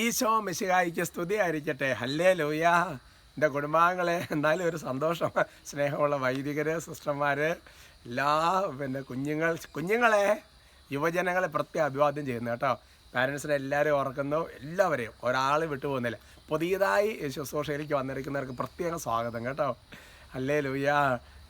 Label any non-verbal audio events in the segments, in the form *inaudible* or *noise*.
ഈശോ മിശിഹായിക്ക് സ്തുതിയായിരിക്കട്ടെ. ഹല്ലേ ലൂയ എന്റെ കുടുംബാംഗങ്ങളെ എന്നാലും ഒരു സന്തോഷം. സ്നേഹമുള്ള വൈദികർ സിസ്റ്റർമാർ എല്ലാ പിന്നെ കുഞ്ഞുങ്ങൾ കുഞ്ഞുങ്ങളെ യുവജനങ്ങളെ പ്രത്യേക അഭിവാദ്യം ചെയ്യുന്നു കേട്ടോ. പാരൻസിനെ എല്ലാവരും ഓർക്കുന്നു. എല്ലാവരെയും. ഒരാൾ വിട്ടുപോകുന്നില്ല പുതിയതായി ശുശ്രൂഷയിലേക്ക് വന്നിരിക്കുന്നവർക്ക് പ്രത്യേക സ്വാഗതം കേട്ടോ. അല്ലേ ലൂയ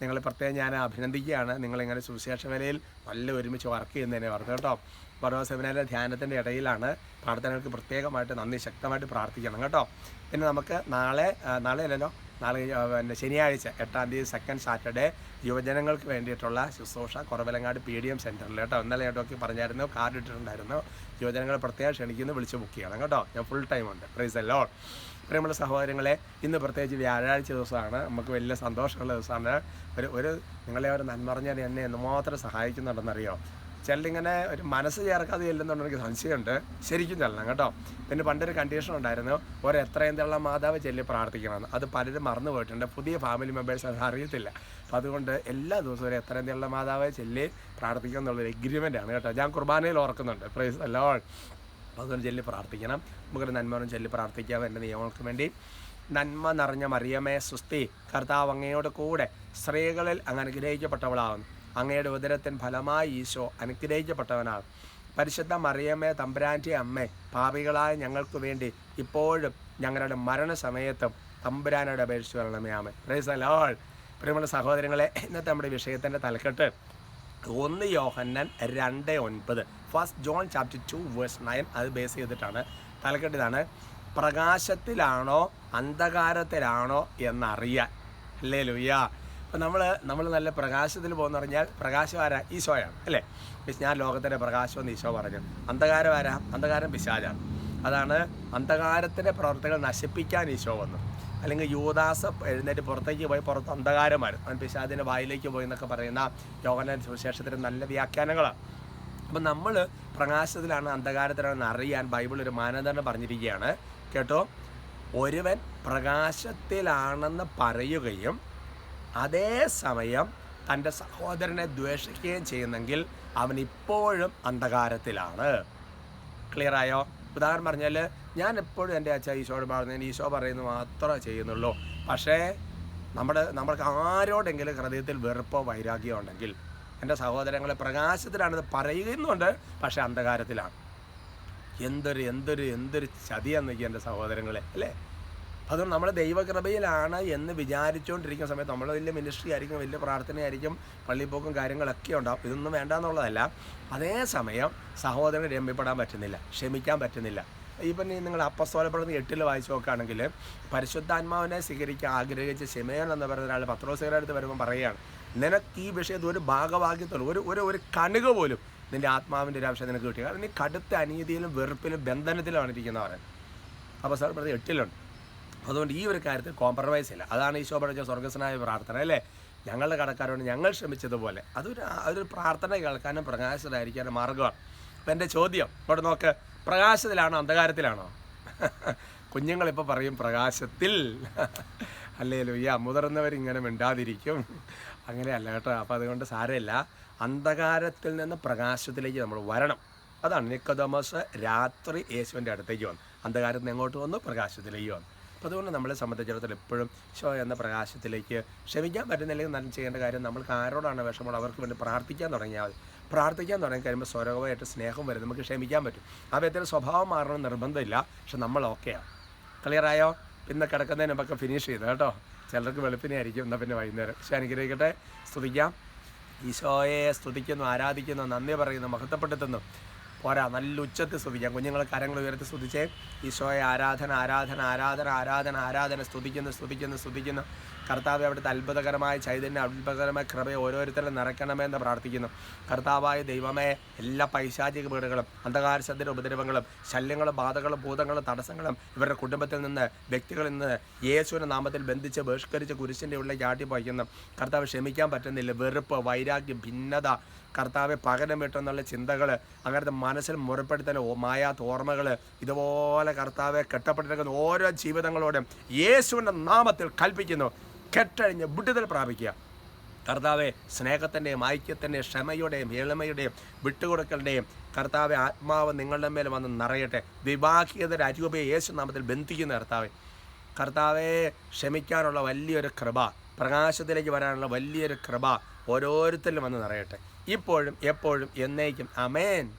നിങ്ങൾ പ്രത്യേകം ഞാൻ അഭിനന്ദിക്കുകയാണ്. നിങ്ങളിങ്ങനെ സുവിശേഷ വേലയിൽ നല്ല ഒരുമിച്ച് വർക്ക് ചെയ്യുന്നതിനെ ഓർത്ത് കേട്ടോ. പർവ സെമിനാറിലെ ധ്യാനത്തിന്റെ ഇടയിലാണ് പ്രാർത്ഥനകൾക്ക് പ്രത്യേകമായിട്ട് നന്ദി ശക്തമായിട്ട് പ്രാർത്ഥിക്കണം കേട്ടോ. പിന്നെ നമുക്ക് നാളെ നാളെ അല്ലല്ലോ നാളെ പിന്നെ ശനിയാഴ്ച എട്ടാം തീയതി സെക്കൻഡ് സാറ്റർഡേ യുവജനങ്ങൾക്ക് വേണ്ടിയിട്ടുള്ള ശുശ്രൂഷ കുറവലങ്ങാട് പി ഡി എം സെന്ററിൽ കേട്ടോ. ഇന്നലെ ഏട്ടൊക്കെ പറഞ്ഞായിരുന്നു കാർഡ് ഇട്ടിട്ടുണ്ടായിരുന്നു. യുവജനങ്ങളെ പ്രത്യേകം ക്ഷണിക്കുന്നു വിളിച്ച് ബുക്ക് ചെയ്യണം കേട്ടോ. ഞാൻ ഫുൾ ടൈം ഉണ്ട്. പ്രൈസ് അല്ലോ പ്രിയമുള്ള സഹോദരങ്ങളെ ഇന്ന് പ്രത്യേകിച്ച് വ്യാഴാഴ്ച ദിവസമാണ്. നമുക്ക് വലിയ സന്തോഷമുള്ള ദിവസമാണ്. ഒരു ഒരു നിങ്ങളെ ഒരു നന്മറിഞ്ഞാൽ എന്നെ എന്തുമാത്രം സഹായിക്കുന്നുണ്ടെന്നറിയോ? ചിലരിങ്ങനെ ഒരു മനസ്സ് ചേർക്കാതെ ചെല്ലുന്നുണ്ടെങ്കിൽ സംശയമുണ്ട്. ശരിക്കും ചെല്ലണം കേട്ടോ. പിന്നെ പണ്ടൊരു കണ്ടീഷൻ ഉണ്ടായിരുന്നു. ഒരു എത്രയും തള്ള മാതാവ് ചെല്ലി പ്രാർത്ഥിക്കണമെന്ന്. അത് പലരും മറന്നു പോയിട്ടുണ്ട്. പുതിയ ഫാമിലി മെമ്പേഴ്സ് അത് അറിയത്തില്ല. അപ്പം അതുകൊണ്ട് എല്ലാ ദിവസവും ഒരു എത്രയും തള്ള മാതാവ് ചെല്ലി പ്രാർത്ഥിക്കുക എന്നുള്ളൊരു എഗ്രിമെന്റ് ആണ് കേട്ടോ. ഞാൻ കുർബാനയിൽ ഓർക്കുന്നുണ്ട്. പ്രൈസ് അല്ലോ അതുകൊണ്ട് ചൊല്ലി പ്രാർത്ഥിക്കണം. നമുക്കൊരു നന്മകളും ചൊല്ലി പ്രാർത്ഥിക്കാം എന്റെ നിയമങ്ങൾക്ക് വേണ്ടി. നന്മ നിറഞ്ഞ മറിയമേ സുസ്തി കർത്താവ് അങ്ങയോട് കൂടെ സ്ത്രീകളിൽ അങ്ങ് അനുഗ്രഹിക്കപ്പെട്ടവളാകുന്നു അങ്ങയുടെ ഉദരത്തിൻ ഫലമായി ഈശോ അനുഗ്രഹിക്കപ്പെട്ടവനാണ്. പരിശുദ്ധ മറിയമ്മേ തമ്പുരാന്റെ അമ്മേ പാപികളായ ഞങ്ങൾക്ക് വേണ്ടി ഇപ്പോഴും ഞങ്ങളുടെ മരണസമയത്തും തമ്പുരാനോട് അപേക്ഷിച്ച് വരണമേ ആമേ പ്രൈസ് അലോൾ പ്രിയമുള്ള സഹോദരങ്ങളെ ഇന്നത്തെ നമ്മുടെ വിഷയത്തിന്റെ തലക്കെട്ട് ഒന്ന് യോഹന്നൻ രണ്ട് ഒൻപത്. First John chapter two verse nine അത് ബേസ് ചെയ്തിട്ടാണ് തലക്കെട്ട് ഇതാണ് പ്രകാശത്തിലാണോ അന്ധകാരത്തിലാണോ എന്നറിയാൻ. അല്ലേ ലുയ്യ അപ്പം നമ്മൾ നമ്മൾ നല്ല പ്രകാശത്തിൽ പോകുന്ന പറഞ്ഞാൽ പ്രകാശം ആരാ? ഈശോയാണ് അല്ലേ? ഞാൻ ലോകത്തിന്റെ പ്രകാശം എന്ന് ഈശോ പറഞ്ഞു. അന്ധകാരം ആരാ? അന്ധകാരം പിശാചാണ്. അതാണ് അന്ധകാരത്തിന്റെ പ്രവർത്തികൾ നശിപ്പിക്കാൻ ഈശോ വന്നു. അല്ലെങ്കിൽ യുവദാസ് എഴുന്നേറ്റ് പുറത്തേക്ക് പോയി പുറത്ത് അന്ധകാരമായിരുന്നു. അവൻ പിശാദിന്റെ വായിലേക്ക് പോയി എന്നൊക്കെ പറയുന്ന യോഗന സുവിശേഷത്തിന് നല്ല വ്യാഖ്യാനങ്ങളാണ്. അപ്പം നമ്മൾ പ്രകാശത്തിലാണ് അന്ധകാരത്തിലാണെന്ന് അറിയാൻ ബൈബിൾ ഒരു മാനദണ്ഡം പറഞ്ഞിരിക്കുകയാണ്. കേട്ടോ? ഒരുവൻ പ്രകാശത്തിലാണെന്ന് പറയുകയും അതേസമയം തന്റെ സഹോദരനെ ദ്വേഷിക്കുകയും ചെയ്യുന്നെങ്കിൽ അവൻ ഇപ്പോഴും അന്ധകാരത്തിലാണ്. ക്ലിയറായോ ഉദാഹരണം പറഞ്ഞാൽ ഞാൻ എപ്പോഴും എന്റെ അച്ഛ ഈശോയോട് പറഞ്ഞു ഈശോ പറയുന്നത് മാത്രമേ ചെയ്യുന്നുള്ളൂ. പക്ഷേ നമ്മുടെ നമ്മൾക്ക് ആരോടെങ്കിലും ഹൃദയത്തിൽ വെറുപ്പോ വൈരാഗ്യമോ ഉണ്ടെങ്കിൽ എന്റെ സഹോദരങ്ങളെ പ്രകാശത്തിലാണിത് പറയുന്നുണ്ട് പക്ഷേ അന്ധകാരത്തിലാണ്. എന്തൊരു എന്തൊരു എന്തൊരു ചതിയാന്ന് എന്റെ സഹോദരങ്ങളെ അല്ലേ? അതുകൊണ്ട് നമ്മുടെ ദൈവകൃപയിലാണ് എന്ന് വിചാരിച്ചുകൊണ്ടിരിക്കുന്ന സമയത്ത് നമ്മൾ വലിയ മിനിസ്ട്രി ആയിരിക്കും വലിയ പ്രാർത്ഥനയായിരിക്കും പള്ളിപ്പോക്കും കാര്യങ്ങളൊക്കെ ഉണ്ടാവും. ഇതൊന്നും വേണ്ട എന്നുള്ളതല്ല അതേസമയം സഹോദരനെ രമ്യപ്പെടാൻ പറ്റുന്നില്ല ക്ഷമിക്കാൻ പറ്റുന്നില്ല. ഇപ്പം നിങ്ങൾ അപ്പസ്തോലപ്പെടുന്ന എട്ടിൽ വായിച്ചു നോക്കുകയാണെങ്കിൽ പരിശുദ്ധാത്മാവിനെ സ്വീകരിക്കാൻ ആഗ്രഹിച്ച ശിമയോൻ എന്ന് പറയുന്ന ഒരാൾ പത്രോസികരുടെ അടുത്ത് വരുമ്പോൾ പറയുകയാണ് നിനക്ക് ഈ വിഷയത്തിൽ ഒരു ഭാഗവാക്യത്തുള്ളൂ ഒരു ഒരു ഒരു കണുക പോലും നിന്റെ ആത്മാവിന്റെ ഒരു ആവശ്യം നിനക്ക് കിട്ടിയ കാരണം നീ കടുത്ത അനീതിയിലും വെറുപ്പിലും ബന്ധനത്തിലുമാണ് ഇരിക്കുന്നവരൻ പറഞ്ഞത് എട്ടിലുണ്ട്. അതുകൊണ്ട് ഈ ഒരു കാര്യത്തിൽ കോംപ്രമൈസ് ഇല്ല. അതാണ് ഈശോ പഠിച്ച സ്വർഗസ്നായ പ്രാർത്ഥന അല്ലേ? ഞങ്ങളുടെ കടക്കാരോട് ഞങ്ങൾ ശ്രമിച്ചതുപോലെ അതൊരു അതൊരു പ്രാർത്ഥന കേൾക്കാനും പ്രകാശത്തിലായിരിക്കാനും മാർഗമാണ് അപ്പം എന്റെ ചോദ്യം ഇവിടെ നോക്ക്. പ്രകാശത്തിലാണോ അന്ധകാരത്തിലാണോ? *laughs* കുഞ്ഞുങ്ങളിപ്പോൾ പറയും പ്രകാശത്തിൽ. *laughs* അല്ലേ ലുയ്യ മുതിർന്നവരിങ്ങനെ മിണ്ടാതിരിക്കും. *laughs* അങ്ങനെയല്ല കേട്ടോ. അപ്പോൾ അതുകൊണ്ട് സാരമില്ല. അന്ധകാരത്തിൽ നിന്ന് പ്രകാശത്തിലേക്ക് നമ്മൾ വരണം. അതാണ് നിക്കോദമസ് രാത്രി യേശുവിന്റെ അടുത്തേക്ക് വന്നു അന്ധകാരത്തിൽ നിന്ന് എങ്ങോട്ട് വന്നു? പ്രകാശത്തിലേക്ക് വന്നു. അപ്പോൾ അതുകൊണ്ട് നമ്മളെ സംബന്ധിച്ചിടത്തോളം എപ്പോഴും ഷോ എന്ന പ്രകാശത്തിലേക്ക് ക്ഷമിക്കാൻ പറ്റുന്നില്ലെങ്കിൽ നല്ല ചെയ്യേണ്ട കാര്യം നമ്മൾക്ക് ആരോടാണ് വിഷമമുള്ളത് അവർക്ക് വേണ്ടി പ്രാർത്ഥിക്കാൻ തുടങ്ങിയാൽ പ്രാർത്ഥിക്കാൻ തുടങ്ങി കഴിയുമ്പോൾ സ്വരവുമായിട്ട് സ്നേഹം വരും നമുക്ക് ക്ഷമിക്കാൻ പറ്റും. ആ വ്യക്തിയുടെ സ്വഭാവം മാറണം നിർബന്ധമില്ല പക്ഷെ നമ്മൾ ഓക്കെയാണ് ക്ലിയറായോ പിന്നെ കിടക്കുന്നതിന് മുമ്പൊക്കെ ഫിനിഷ് ചെയ്തു കേട്ടോ. ചിലർക്ക് വെളുപ്പിനെ ആയിരിക്കും എന്നാൽ പിന്നെ വൈകുന്നേരം. പക്ഷേ അനുഗ്രഹിക്കട്ടെ. സ്തുതിക്കാം. ഈശോയെ സ്തുതിക്കുന്നു ആരാധിക്കുന്നു നന്ദി പറയുന്നു മഹത്വപ്പെടുത്തുന്നു. പോരാ നല്ല ഉച്ചത്തിൽ സ്തുതിക്കാം. കുഞ്ഞുങ്ങളെ കരങ്ങൾ ഉയർത്തി സ്തുതിച്ചേ. ഈശോയെ ആരാധന ആരാധന ആരാധന ആരാധന ആരാധന. സ്തുതിക്കുന്നു സ്തുതിക്കുന്നു സ്തുതിക്കുന്നു. കർത്താവ് അവിടുത്തെ അത്ഭുതകരമായ ചൈതന്യ അത്ഭുതകരമായ കൃപയെ ഓരോരുത്തരും നിറയ്ക്കണമെന്ന് പ്രാർത്ഥിക്കുന്നു. കർത്താവായ ദൈവമേ എല്ലാ പൈശാചിക വീടുകളും അന്ധകാരശത്തിന്റെ ഉപദ്രവങ്ങളും ശല്യങ്ങളും ബാധകളും ഭൂതങ്ങളും തടസ്സങ്ങളും ഇവരുടെ കുടുംബത്തിൽ നിന്ന് വ്യക്തികളിൽ നിന്ന് യേശുവിന്റെ നാമത്തിൽ ബന്ധിച്ച് ബഹിഷ്കരിച്ച് കുരിശിന്റെ ഉള്ളിൽ ചാട്ടി പോയിക്കുന്നു. കർത്താവ് ക്ഷമിക്കാൻ പറ്റുന്നില്ല. വെറുപ്പ് വൈരാഗ്യം ഭിന്നത. കർത്താവെ പകരം വിട്ടെന്നുള്ള ചിന്തകൾ അങ്ങനത്തെ മനസ്സിൽ മുറപ്പെടുത്തുന്ന ഓ- മായാത്ത ഓർമ്മകൾ ഇതുപോലെ കർത്താവെ കെട്ടപ്പെട്ടിരിക്കുന്ന ഓരോ ജീവിതങ്ങളോടും യേശുവിന്റെ നാമത്തിൽ കൽപ്പിക്കുന്നു. കെട്ടഴിഞ്ഞ് വിടുതൽ പ്രാപിക്കുക. കർത്താവെ സ്നേഹത്തിന്റെയും ഐക്യത്തിന്റെയും ക്ഷമയുടെയും എളിമയുടെയും വിട്ടുകൊടുക്കലിന്റെയും കർത്താവെ ആത്മാവ് നിങ്ങളുടെ മേൽ വന്ന് നിറയട്ടെ. വിവാഹിതര അരൂപയെ യേശു നാമത്തിൽ ബന്ധിക്കുന്ന കർത്താവെ. കർത്താവെ ക്ഷമിക്കാനുള്ള വലിയൊരു കൃപ പ്രകാശത്തിലേക്ക് വരാനുള്ള വലിയൊരു കൃപ ഓരോരുത്തരിലും വന്ന് നിറയട്ടെ. ഇപ്പോഴും എപ്പോഴും എന്നേക്കും. അമേൻ